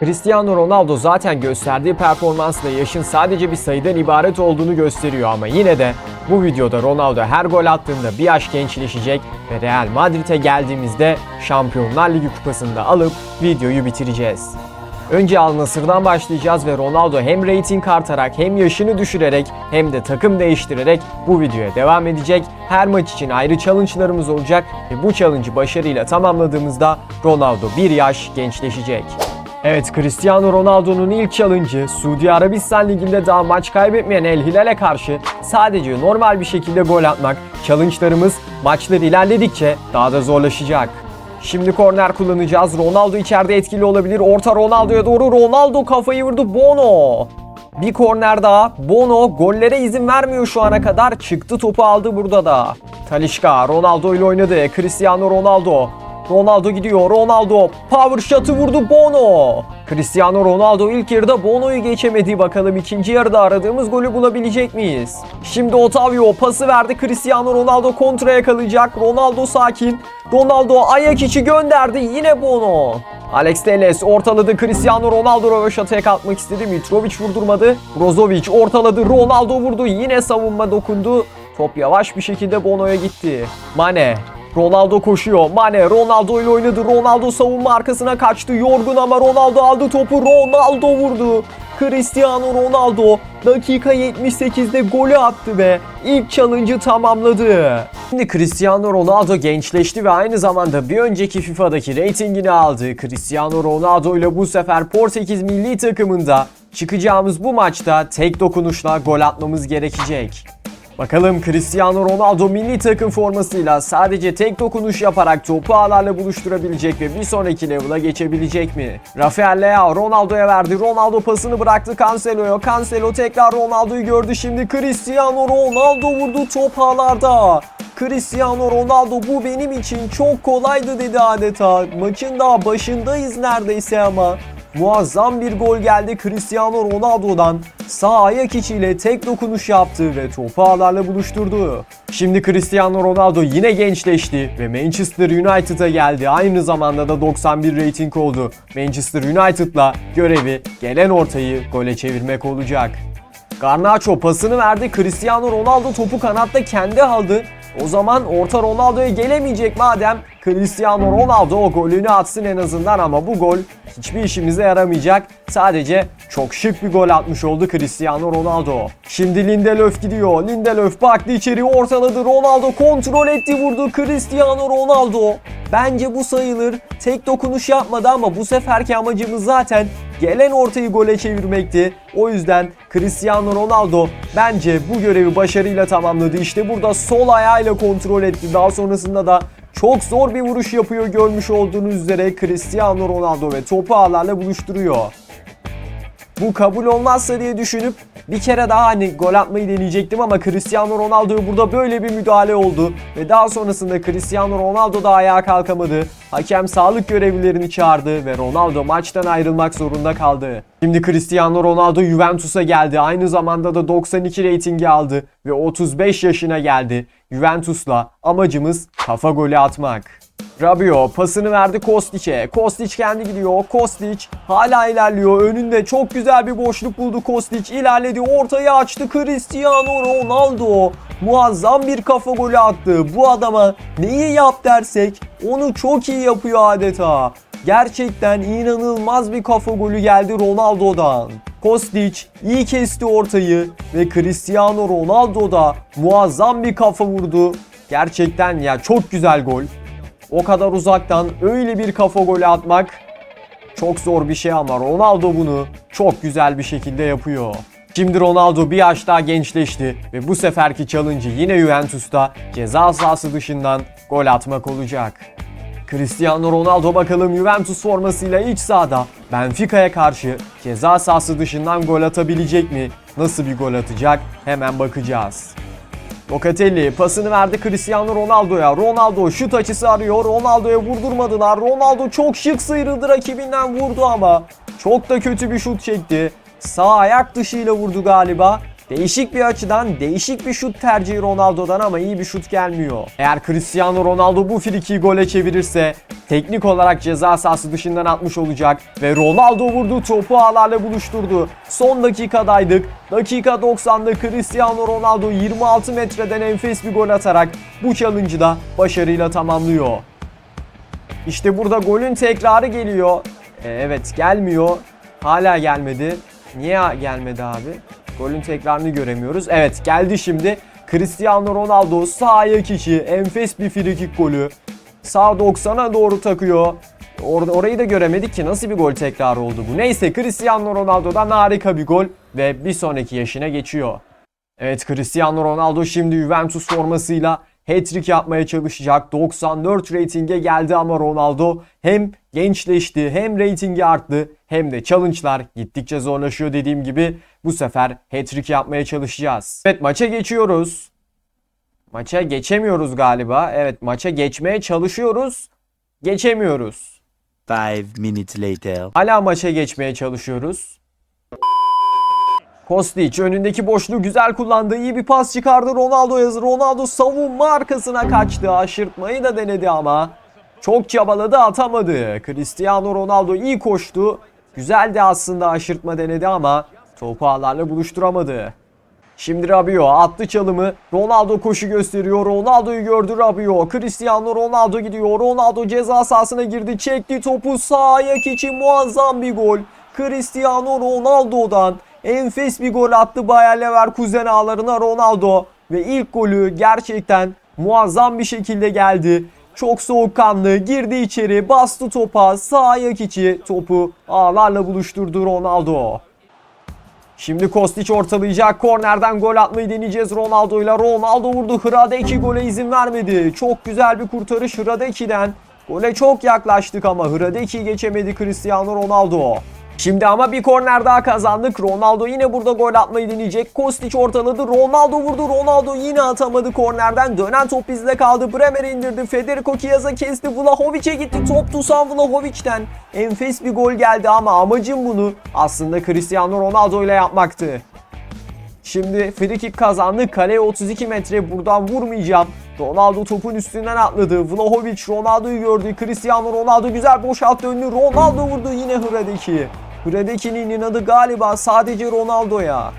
Cristiano Ronaldo zaten gösterdiği performansla yaşın sadece bir sayıdan ibaret olduğunu gösteriyor ama yine de bu videoda Ronaldo her gol attığında bir yaş gençleşecek ve Real Madrid'e geldiğimizde Şampiyonlar Ligi kupasını da alıp videoyu bitireceğiz. Önce Al Nassr'dan başlayacağız ve Ronaldo hem rating artarak hem yaşını düşürerek hem de takım değiştirerek bu videoya devam edecek. Her maç için ayrı challenge'larımız olacak ve bu challenge'ı başarıyla tamamladığımızda Ronaldo bir yaş gençleşecek. Evet Cristiano Ronaldo'nun ilk challenge'ı Suudi Arabistan Ligi'nde daha maç kaybetmeyen El Hilal'e karşı sadece normal bir şekilde gol atmak. Challenge'larımız maçlar ilerledikçe daha da zorlaşacak. Şimdi korner kullanacağız. Ronaldo içeride etkili olabilir. Orta Ronaldo'ya doğru. Ronaldo kafayı vurdu. Bono. Bir korner daha. Bono gollere izin vermiyor şu ana kadar. Çıktı topu aldı burada da. Talişka Ronaldo ile oynadı. Cristiano Ronaldo. Ronaldo gidiyor. Ronaldo power shot'ı vurdu Bono. Cristiano Ronaldo ilk yarıda Bono'yu geçemedi. Bakalım ikinci yarıda aradığımız golü bulabilecek miyiz? Şimdi Otavio pası verdi. Cristiano Ronaldo kontraya kalacak. Ronaldo sakin. Ronaldo ayak içi gönderdi. Yine Bono. Alex Telles ortaladı. Cristiano Ronaldo röveşataya kalkmak istedi. Mitrovic vurdurmadı. Brozovic ortaladı. Ronaldo vurdu. Yine savunma dokundu. Top yavaş bir şekilde Bono'ya gitti. Mane Ronaldo koşuyor. Mane Ronaldo ile oynadı. Ronaldo savunma arkasına kaçtı. Yorgun ama Ronaldo aldı topu. Ronaldo vurdu. Cristiano Ronaldo dakika 78'de golü attı ve ilk challenge'ı tamamladı. Şimdi Cristiano Ronaldo gençleşti ve aynı zamanda bir önceki FIFA'daki reytingini aldı. Cristiano Ronaldo ile bu sefer Portekiz milli takımında çıkacağımız bu maçta tek dokunuşla gol atmamız gerekecek. Bakalım Cristiano Ronaldo milli takım formasıyla sadece tek dokunuş yaparak topu ağlarla buluşturabilecek ve bir sonraki level'a geçebilecek mi? Rafael Leao Ronaldo'ya verdi. Ronaldo pasını bıraktı Cancelo'ya. Cancelo tekrar Ronaldo'yu gördü. Şimdi Cristiano Ronaldo vurdu top ağlarda. Cristiano Ronaldo bu benim için çok kolaydı dedi adeta. Maçın daha başındayız neredeyse ama. Muazzam bir gol geldi Cristiano Ronaldo'dan. Sağ ayak içiyle tek dokunuş yaptı ve topu ağlarla buluşturdu. Şimdi Cristiano Ronaldo yine gençleşti ve Manchester United'a geldi. Aynı zamanda da 91 rating oldu. Manchester United'la görevi gelen ortayı gole çevirmek olacak. Garnacho pasını verdi. Cristiano Ronaldo topu kanatta kendi aldı. O zaman orta Ronaldo'ya gelemeyecek madem Cristiano Ronaldo o golünü atsın en azından ama bu gol hiçbir işimize yaramayacak. Sadece çok şık bir gol atmış oldu Cristiano Ronaldo. Şimdi Lindelöf gidiyor. Lindelöf baktı içeri ortaladı. Ronaldo kontrol etti vurdu Cristiano Ronaldo. Bence bu sayılır. Tek dokunuş yapmadı ama bu seferki amacımız zaten gelen ortayı gole çevirmekti. O yüzden Cristiano Ronaldo bence bu görevi başarıyla tamamladı. İşte burada sol ayağıyla kontrol etti. Daha sonrasında da çok zor bir vuruş yapıyor görmüş olduğunuz üzere Cristiano Ronaldo ve topu ağlarla buluşturuyor. Bu kabul olmazsa diye düşünüp bir kere daha hani gol atmayı deneyecektim ama Cristiano Ronaldo'ya burada böyle bir müdahale oldu ve daha sonrasında Cristiano Ronaldo da ayağa kalkamadı. Hakem sağlık görevlilerini çağırdı ve Ronaldo maçtan ayrılmak zorunda kaldı. Şimdi Cristiano Ronaldo Juventus'a geldi. Aynı zamanda da 92 reytingi aldı ve 35 yaşına geldi. Juventus'la amacımız kafa golü atmak. Rabio pasını verdi Kostic'e. Kostic kendi gidiyor. Kostic hala ilerliyor. Önünde çok güzel bir boşluk buldu Kostic. ilerledi. Ortayı açtı Cristiano Ronaldo. Muazzam bir kafa golü attı. Bu adama neyi yap dersek onu çok iyi yapıyor adeta. Gerçekten inanılmaz bir kafa golü geldi Ronaldo'dan. Kostic iyi kesti ortayı ve Cristiano Ronaldo da muazzam bir kafa vurdu. Gerçekten ya çok güzel gol. O kadar uzaktan öyle bir kafa golü atmak çok zor bir şey ama Ronaldo bunu çok güzel bir şekilde yapıyor. Şimdi Ronaldo bir yaş daha gençleşti ve bu seferki challenge'ı yine Juventus'ta ceza sahası dışından gol atmak olacak. Cristiano Ronaldo bakalım Juventus formasıyla iç sahada Benfica'ya karşı ceza sahası dışından gol atabilecek mi? Nasıl bir gol atacak? Hemen bakacağız. Locatelli pasını verdi Cristiano Ronaldo'ya. Ronaldo şut açısı arıyor. Ronaldo'ya vurdurmadılar. Ronaldo çok şık sıyrıldı rakibinden vurdu ama çok da kötü bir şut çekti. Sağ ayak dışıyla vurdu galiba. Değişik bir açıdan değişik bir şut tercihi Ronaldo'dan ama iyi bir şut gelmiyor. Eğer Cristiano Ronaldo bu friki gole çevirirse teknik olarak ceza sahası dışından atmış olacak ve Ronaldo vurdu topu ağlarla buluşturdu. Son dakikadaydık. Dakika 90'da Cristiano Ronaldo 26 metreden enfes bir gol atarak bu challenge'ı da başarıyla tamamlıyor. İşte burada golün tekrarı geliyor. Ee, evet gelmiyor. Hala gelmedi. Niye gelmedi abi? Golün tekrarını göremiyoruz. Evet geldi şimdi. Cristiano Ronaldo sağ ayak içi enfes bir frikik golü. Sağ 90'a doğru takıyor. Orada orayı da göremedik ki nasıl bir gol tekrarı oldu bu. Neyse Cristiano Ronaldo'dan harika bir gol ve bir sonraki yaşına geçiyor. Evet Cristiano Ronaldo şimdi Juventus formasıyla hat-trick yapmaya çalışacak. 94 reytinge geldi ama Ronaldo hem gençleşti hem reytingi arttı hem de challenge'lar gittikçe zorlaşıyor dediğim gibi bu sefer hat-trick yapmaya çalışacağız. Evet maça geçiyoruz. Maça geçemiyoruz galiba. Evet maça geçmeye çalışıyoruz. Geçemiyoruz. Five minutes later. Hala maça geçmeye çalışıyoruz. Kostic önündeki boşluğu güzel kullandı. İyi bir pas çıkardı Ronaldo yazı. Ronaldo savunma arkasına kaçtı. Aşırtmayı da denedi ama çok çabaladı atamadı. Cristiano Ronaldo iyi koştu. Güzeldi aslında aşırtma denedi ama topu ağlarla buluşturamadı. Şimdi Rabiot attı çalımı. Ronaldo koşu gösteriyor. Ronaldo'yu gördü Rabiot. Cristiano Ronaldo gidiyor. Ronaldo ceza sahasına girdi. Çekti topu sağ ayak için muazzam bir gol. Cristiano Ronaldo'dan enfes bir gol attı Bayer Leverkusen ağlarına Ronaldo. Ve ilk golü gerçekten muazzam bir şekilde geldi. Çok soğukkanlı girdi içeri bastı topa sağ ayak içi topu ağlarla buluşturdu Ronaldo. Şimdi Kostic ortalayacak. Kornerden gol atmayı deneyeceğiz Ronaldo ile. Ronaldo vurdu. Hradeki gole izin vermedi. Çok güzel bir kurtarış Hradeki'den. Gole çok yaklaştık ama Hradeki geçemedi Cristiano Ronaldo. Şimdi ama bir korner daha kazandık. Ronaldo yine burada gol atmayı deneyecek. Kostic ortaladı. Ronaldo vurdu. Ronaldo yine atamadı kornerden. Dönen top bizde kaldı. Bremer indirdi. Federico Chiesa kesti. Vlahovic'e gitti. Top tutan Vlahovic'ten. Enfes bir gol geldi ama amacım bunu aslında Cristiano Ronaldo ile yapmaktı. Şimdi free kick kazandı. Kaleye 32 metre buradan vurmayacağım. Ronaldo topun üstünden atladı. Vlahovic Ronaldo'yu gördü. Cristiano Ronaldo güzel boşalttı önünü. Ronaldo vurdu yine Hradeki. Hradeki'nin inadı galiba sadece Ronaldo'ya.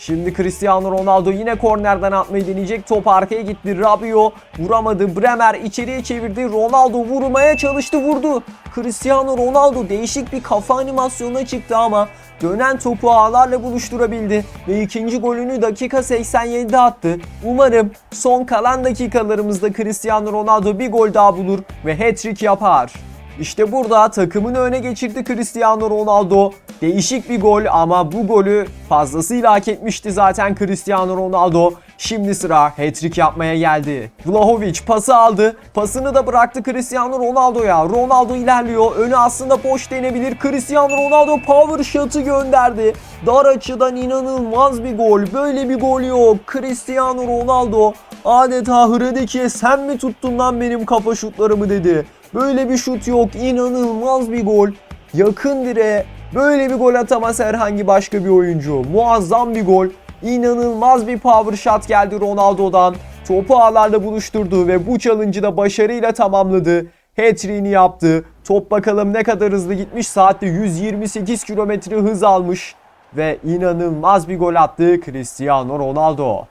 Şimdi Cristiano Ronaldo yine kornerden atmayı deneyecek. Top arkaya gitti. Rabiot vuramadı. Bremer içeriye çevirdi. Ronaldo vurmaya çalıştı vurdu. Cristiano Ronaldo değişik bir kafa animasyonuna çıktı ama dönen topu ağlarla buluşturabildi ve ikinci golünü dakika 87'de attı. Umarım son kalan dakikalarımızda Cristiano Ronaldo bir gol daha bulur ve hat-trick yapar. İşte burada takımını öne geçirdi Cristiano Ronaldo. Değişik bir gol ama bu golü fazlasıyla hak etmişti zaten Cristiano Ronaldo. Şimdi sıra hat-trick yapmaya geldi. Vlahovic pası aldı. Pasını da bıraktı Cristiano Ronaldo'ya. Ronaldo ilerliyor. Önü aslında boş denebilir. Cristiano Ronaldo power shot'ı gönderdi. Dar açıdan inanılmaz bir gol. Böyle bir gol yok. Cristiano Ronaldo adeta Hradeki'ye sen mi tuttun lan benim kafa şutlarımı dedi. Böyle bir şut yok. İnanılmaz bir gol. Yakın direğe böyle bir gol atamaz herhangi başka bir oyuncu. Muazzam bir gol. İnanılmaz bir power shot geldi Ronaldo'dan. Topu ağlarla buluşturdu ve bu challenge'ı da başarıyla tamamladı. Hat-trick'ini yaptı. Top bakalım ne kadar hızlı gitmiş. Saatte 128 kilometre hız almış. Ve inanılmaz bir gol attı Cristiano Ronaldo.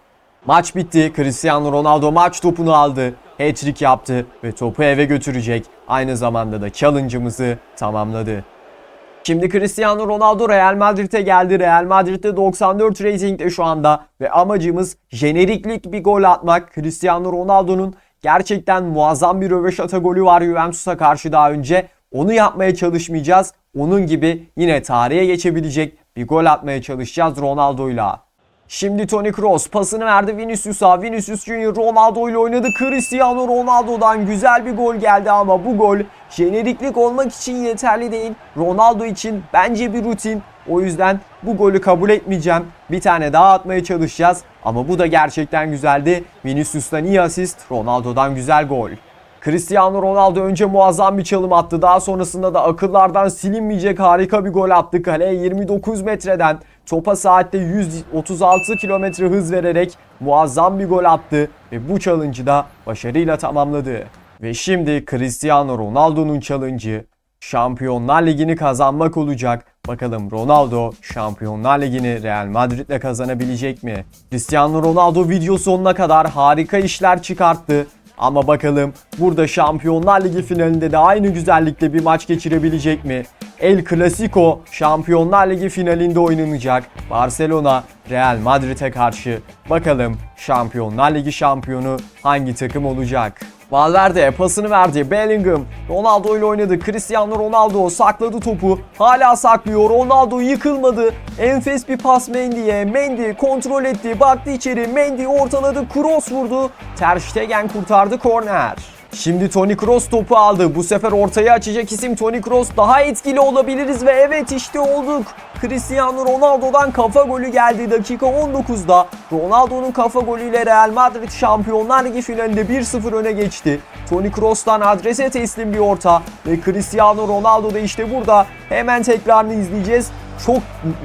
Maç bitti. Cristiano Ronaldo maç topunu aldı. Hat-trick yaptı ve topu eve götürecek. Aynı zamanda da challenge'ımızı tamamladı. Şimdi Cristiano Ronaldo Real Madrid'e geldi. Real Madrid'de 94 ratingde şu anda ve amacımız jeneriklik bir gol atmak. Cristiano Ronaldo'nun gerçekten muazzam bir röveşata golü var Juventus'a karşı daha önce. Onu yapmaya çalışmayacağız. Onun gibi yine tarihe geçebilecek bir gol atmaya çalışacağız Ronaldo'yla. Şimdi Toni Kroos pasını verdi Vinicius'a. Vinicius Junior Ronaldo ile oynadı. Cristiano Ronaldo'dan güzel bir gol geldi ama bu gol jeneriklik olmak için yeterli değil. Ronaldo için bence bir rutin. O yüzden bu golü kabul etmeyeceğim. Bir tane daha atmaya çalışacağız. Ama bu da gerçekten güzeldi. Vinicius'tan iyi asist, Ronaldo'dan güzel gol. Cristiano Ronaldo önce muazzam bir çalım attı. Daha sonrasında da akıllardan silinmeyecek harika bir gol attı. Kaleye 29 metreden topa saatte 136 kilometre hız vererek muazzam bir gol attı. Ve bu challenge'ı da başarıyla tamamladı. Ve şimdi Cristiano Ronaldo'nun challenge'ı Şampiyonlar Ligi'ni kazanmak olacak. Bakalım Ronaldo Şampiyonlar Ligi'ni Real Madrid'le kazanabilecek mi? Cristiano Ronaldo video sonuna kadar harika işler çıkarttı. Ama bakalım burada Şampiyonlar Ligi finalinde de aynı güzellikle bir maç geçirebilecek mi? El Clasico Şampiyonlar Ligi finalinde oynanacak. Barcelona Real Madrid'e karşı. Bakalım Şampiyonlar Ligi şampiyonu hangi takım olacak? Valverde pasını verdi. Bellingham Ronaldo ile oynadı. Cristiano Ronaldo sakladı topu. Hala saklıyor. Ronaldo yıkılmadı. Enfes bir pas Mendy'ye. Mendy kontrol etti. Baktı içeri. Mendy ortaladı. Cross vurdu. Ter Stegen kurtardı korner. Şimdi Toni Kroos topu aldı. Bu sefer ortaya açacak isim Toni Kroos. Daha etkili olabiliriz ve evet işte olduk. Cristiano Ronaldo'dan kafa golü geldi dakika 19'da. Ronaldo'nun kafa golüyle Real Madrid Şampiyonlar Ligi finalinde 1-0 öne geçti. Toni Kroos'tan adrese teslim bir orta ve Cristiano Ronaldo da işte burada hemen tekrarını izleyeceğiz. Çok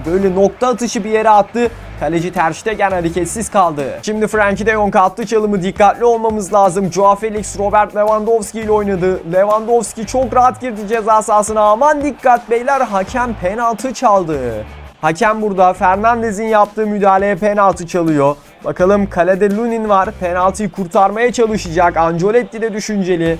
böyle nokta atışı bir yere attı. Kaleci Ter Stegen hareketsiz kaldı. Şimdi Frenkie de Jong attı çalımı dikkatli olmamız lazım. Joao Felix Robert Lewandowski ile oynadı. Lewandowski çok rahat girdi ceza sahasına. Aman dikkat beyler hakem penaltı çaldı. Hakem burada Fernandez'in yaptığı müdahaleye penaltı çalıyor. Bakalım kalede Lunin var. Penaltıyı kurtarmaya çalışacak. Ancelotti de düşünceli.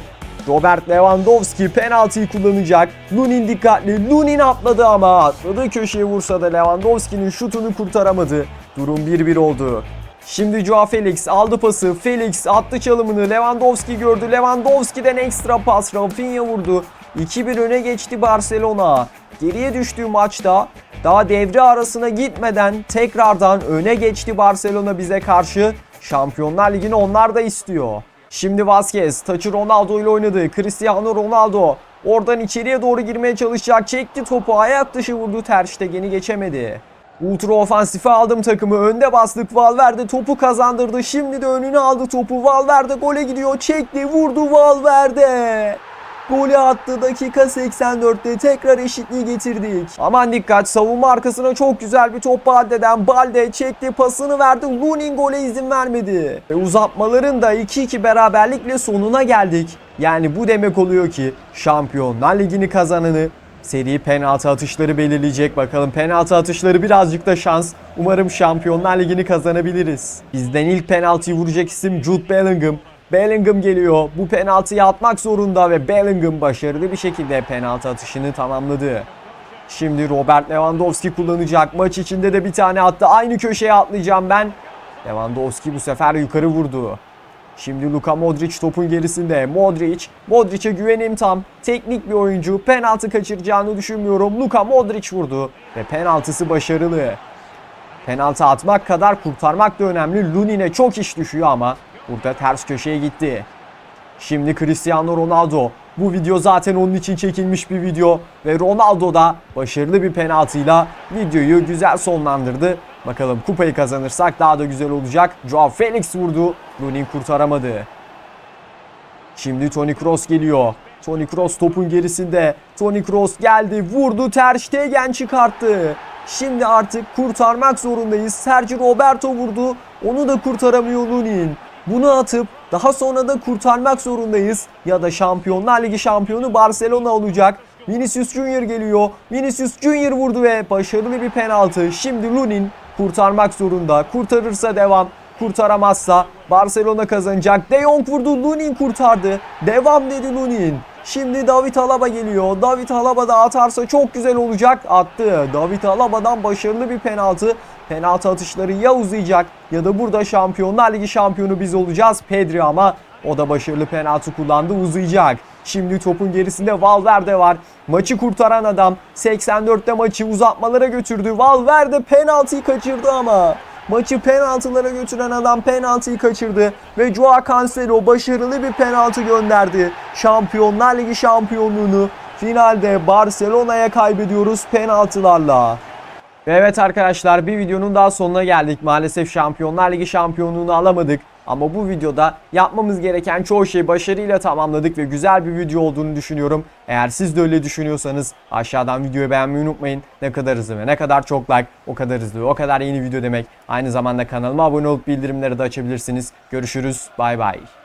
Robert Lewandowski penaltıyı kullanacak. Lunin dikkatli. Lunin atladı ama atladığı köşeye vursa da Lewandowski'nin şutunu kurtaramadı. Durum 1-1 oldu. Şimdi Joao Felix aldı pası. Felix attı çalımını. Lewandowski gördü. Lewandowski'den ekstra pas. Rafinha vurdu. 2-1 öne geçti Barcelona. Geriye düştüğü maçta daha devre arasına gitmeden tekrardan öne geçti Barcelona bize karşı. Şampiyonlar Ligi'ni onlar da istiyor. Şimdi Vazquez taçı Ronaldo ile oynadı. Cristiano Ronaldo oradan içeriye doğru girmeye çalışacak. Çekti topu ayak dışı vurdu. Ter Stegen'i geçemedi. Ultra ofansife aldım takımı. Önde bastık. Valverde topu kazandırdı. Şimdi de önüne aldı topu. Valverde gole gidiyor. Çekti vurdu Valverde. Golü attı dakika 84'te tekrar eşitliği getirdik. Aman dikkat savunma arkasına çok güzel bir top Balde'den Balde çekti pasını verdi Lunin gole izin vermedi. Ve uzatmaların da 2-2 beraberlikle sonuna geldik. Yani bu demek oluyor ki Şampiyonlar Ligi'ni kazananı Seri penaltı atışları belirleyecek bakalım. Penaltı atışları birazcık da şans. Umarım Şampiyonlar Ligi'ni kazanabiliriz. Bizden ilk penaltıyı vuracak isim Jude Bellingham. Bellingham geliyor. Bu penaltıyı atmak zorunda ve Bellingham başarılı bir şekilde penaltı atışını tamamladı. Şimdi Robert Lewandowski kullanacak. Maç içinde de bir tane attı. Aynı köşeye atlayacağım ben. Lewandowski bu sefer yukarı vurdu. Şimdi Luka Modric topun gerisinde. Modric, Modric'e güvenim tam. Teknik bir oyuncu. Penaltı kaçıracağını düşünmüyorum. Luka Modric vurdu ve penaltısı başarılı. Penaltı atmak kadar kurtarmak da önemli. Lunin'e çok iş düşüyor ama burada ters köşeye gitti. Şimdi Cristiano Ronaldo. Bu video zaten onun için çekilmiş bir video ve Ronaldo da başarılı bir penaltıyla videoyu güzel sonlandırdı. Bakalım kupayı kazanırsak daha da güzel olacak. Joao Felix vurdu. Lunin kurtaramadı. Şimdi Toni Kroos geliyor. Toni Kroos topun gerisinde. Toni Kroos geldi, vurdu, Ter Stegen çıkarttı. Şimdi artık kurtarmak zorundayız. Sergio Roberto vurdu. Onu da kurtaramıyor Lunin. Bunu atıp daha sonra da kurtarmak zorundayız. Ya da Şampiyonlar Ligi şampiyonu Barcelona olacak. Vinicius Junior geliyor. Vinicius Junior vurdu ve başarılı bir penaltı. Şimdi Lunin kurtarmak zorunda. Kurtarırsa devam. Kurtaramazsa Barcelona kazanacak. De Jong vurdu. Lunin kurtardı. Devam dedi Lunin. Şimdi David Alaba geliyor. David Alaba da atarsa çok güzel olacak. Attı. David Alaba'dan başarılı bir penaltı. Penaltı atışları ya uzayacak ya da burada Şampiyonlar Ligi şampiyonu biz olacağız. Pedri ama o da başarılı penaltı kullandı uzayacak. Şimdi topun gerisinde Valverde var. Maçı kurtaran adam 84'te maçı uzatmalara götürdü. Valverde penaltıyı kaçırdı ama Maçı penaltılara götüren adam penaltıyı kaçırdı ve Joao Cancelo başarılı bir penaltı gönderdi. Şampiyonlar Ligi şampiyonluğunu finalde Barcelona'ya kaybediyoruz penaltılarla. Ve evet arkadaşlar bir videonun daha sonuna geldik. Maalesef Şampiyonlar Ligi şampiyonluğunu alamadık. Ama bu videoda yapmamız gereken çoğu şeyi başarıyla tamamladık ve güzel bir video olduğunu düşünüyorum. Eğer siz de öyle düşünüyorsanız aşağıdan videoyu beğenmeyi unutmayın. Ne kadar hızlı ve ne kadar çok like o kadar hızlı ve o kadar yeni video demek. Aynı zamanda kanalıma abone olup bildirimleri de açabilirsiniz. Görüşürüz. Bay bay.